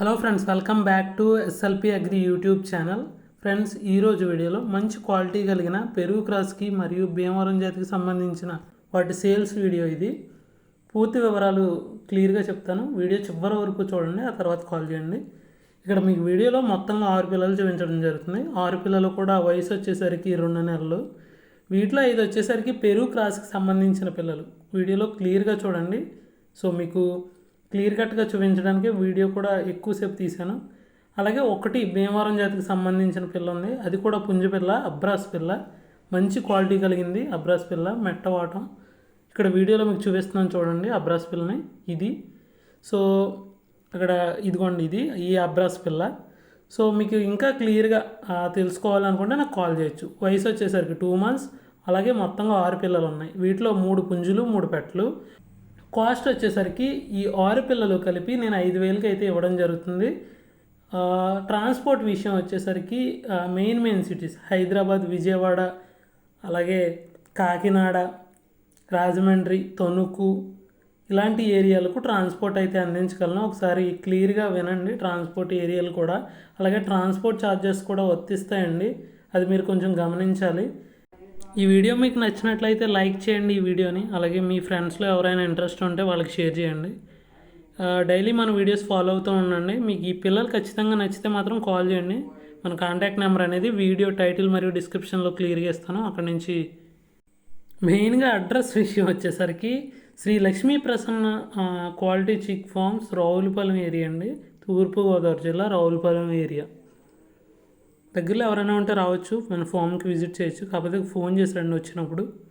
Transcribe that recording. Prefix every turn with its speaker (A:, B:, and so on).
A: Hello friends welcome back to S L P agri YouTube channel friends ఈరోజు వీడియోలో మంచి quality కలిగిన పెరుగు క్రాస్కి మరియు భీమవరం జాతికి సంబంధించిన వాటి సేల్స్ వీడియో ఇది. పూర్తి వివరాలు క్లియర్గా చెప్తాను. వీడియో చివరి వరకు చూడండి ఆ తర్వాత కాల్ చేయండి. ఇక్కడ మీకు వీడియోలో మొత్తంగా ఆరు పిల్లలు చూపించడం జరుగుతుంది. ఆరు పిల్లలు కూడా వయసు వచ్చేసరికి రెండు నెలలు. వీటిలో ఐదు వచ్చేసరికి పెరుగు క్రాస్కి సంబంధించిన పిల్లలు. వీడియోలో క్లియర్గా చూడండి. సో మీకు క్లియర్ కట్గా చూపించడానికి వీడియో కూడా ఎక్కువసేపు తీశాను. అలాగే ఒకటి భీమవరం జాతికి సంబంధించిన పిల్ల ఉంది. అది కూడా పుంజు పిల్ల అబ్రాస్ పిల్ల. మంచి క్వాలిటీ కలిగింది అబ్రాస్ పిల్ల మెట్టవాటం ఇక్కడ వీడియోలో మీకు చూపిస్తున్నాను చూడండి అబ్రాస్ పిల్లని. ఇది. సో అక్కడ ఇదిగోండి ఇది ఈ అబ్రాస్ పిల్ల. సో మీకు ఇంకా క్లియర్గా తెలుసుకోవాలనుకుంటే నాకు కాల్ చేయొచ్చు. వయసు వచ్చేసరికి టూ మంత్స్. అలాగే మొత్తంగా ఆరు పిల్లలు ఉన్నాయి. వీటిలో మూడు పుంజులు మూడు పెట్టలు కాస్ట్ వచ్చేసరికి ఈ ఆరు పిల్లలు కలిపి నేను ఐదు వేలకి అయితే ఇవ్వడం జరుగుతుంది. ట్రాన్స్పోర్ట్ విషయం వచ్చేసరికి main main cities Hyderabad Vijayawada అలాగే కాకినాడ రాజమండ్రి తణుకు ఇలాంటి ఏరియాలకు ట్రాన్స్పోర్ట్ అయితే అందించగలను. ఒకసారి క్లియర్గా వినండి ట్రాన్స్పోర్ట్ ఏరియాలు కూడా. అలాగే ట్రాన్స్పోర్ట్ ఛార్జెస్ కూడా వర్తిస్తాయండి. అది మీరు కొంచెం గమనించాలి. ఈ వీడియో మీకు నచ్చినట్లయితే లైక్ చేయండి ఈ వీడియోని. అలాగే మీ ఫ్రెండ్స్లో ఎవరైనా ఇంట్రెస్ట్ ఉంటే వాళ్ళకి షేర్ చేయండి. డైలీ మన వీడియోస్ ఫాలో అవుతూ ఉండండి. మీకు ఈ పిల్లలు ఖచ్చితంగా నచ్చితే మాత్రం కాల్ చేయండి. మన కాంటాక్ట్ నెంబర్ అనేది వీడియో టైటిల్ మరియు డిస్క్రిప్షన్లో క్లియర్గా ఇస్తాను అక్కడ నుంచి మెయిన్గా అడ్రస్ విషయం వచ్చేసరికి Shri Lakshmi Prasanna quality chick farms Ravulapalem area అండి. తూర్పుగోదావరి జిల్లా రావులపాలెం ఏరియా. దగ్గరలో ఎవరైనా ఉంటే రావచ్చు. మన ఫామ్కి విజిట్ చేయొచ్చు. కాకపోతే ఫోన్ చేసి రండి వచ్చినప్పుడు.